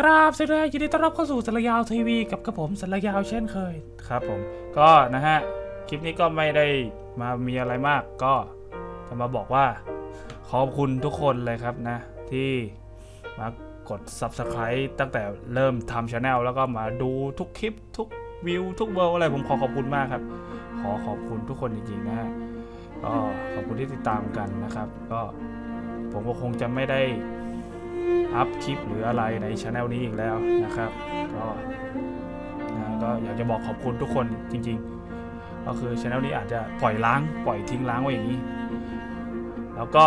กราบสวัสดียินดีต้อนรับเข้าสู่สารยาวทีวีกับกระผมสารยาวเช่นเคยครับผม ก็นะฮะคลิปนี้ก็ไม่ได้มามีอะไรมากก็จะมาบอกว่า ขอบคุณทุกคนเลยครับนะ ที่มากด Subscribe ตั้งแต่เริ่มทำช anel แล้วก็มาดูทุกคลิปทุกวิวทุกเวิร์อะไรผมขอขอบคุณมากครับ ขอขอบคุณทุกคนจริงๆนะฮะก็ขอบคุณที่ติดตามกันนะครับ ก็ผมก็คงจะไม่ได้ อัพคลิปหรืออะไรในช anel นี้อีกแล้วนะครับ ก็นะก็อยากจะบอกขอบคุณทุกคนจริง ๆ ก็คือช anel นี้อาจจะปล่อยล้างปล่อยทิ้งล้างไว้อย่างนี้ แล้วก็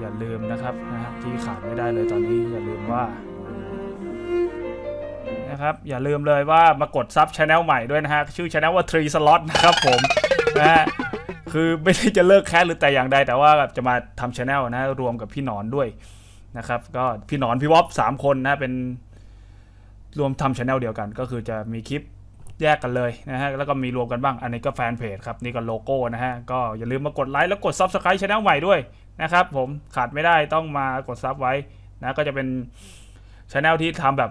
อย่าลืมนะครับนะฮะที่ขาดไม่ได้เลยตอนนี้อย่าลืมว่านะครับอย่าลืมเลยว่ามากดซับช anel ใหม่ด้วยนะฮะชื่อช anel ว่า Tree Slot นะครับผมนะฮะคือไม่ได้จะเลิกแคสหรือแต่อย่างใดแต่ว่าจะมาทำช anel นะฮะรวมกับพี่หนอนด้วย นะครับ ก็พี่หนอนพี่วอฟสามคนนะเป็นรวมทำช anel เดียวกัน ก็คือจะมีคลิปแยกกันเลยนะฮะ แล้วก็มีรวมกันบ้าง อันนี้ก็แฟนเพจครับ นี่ก็โลโก้นะฮะ ก็อย่าลืมมากดไลค์แล้วกด Subscribe channel ใหม่ด้วยนะครับผมขาดไม่ได้ต้องมากดซับไว้นะก็จะเป็นช anel ที่ทำแบบ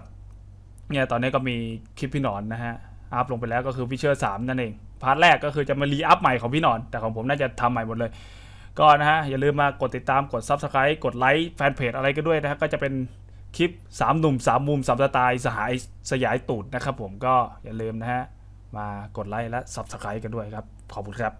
เนี่ยตอนนี้ก็มีคลิปพี่หนอนนะฮะ อัพลงไปแล้วก็คือฟิเชอร์สามนั่นเอง พาร์ทแรกก็คือจะมารีอัพใหม่ของพี่หนอน แต่ของผมน่าจะทำใหม่หมดเลย ก็นะฮะ อย่าลืมมากดติดตามกด Subscribe กดไลค์แฟนเพจอะไรก็ด้วยนะฮะ ก็จะเป็นคลิป 3 หนุ่ม 3 มุม 3 สไตล์สหายสยายตูดนะครับผมก็อย่าลืมนะฮะ มากดไลค์และ Subscribe กันด้วยครับ ขอบคุณครับ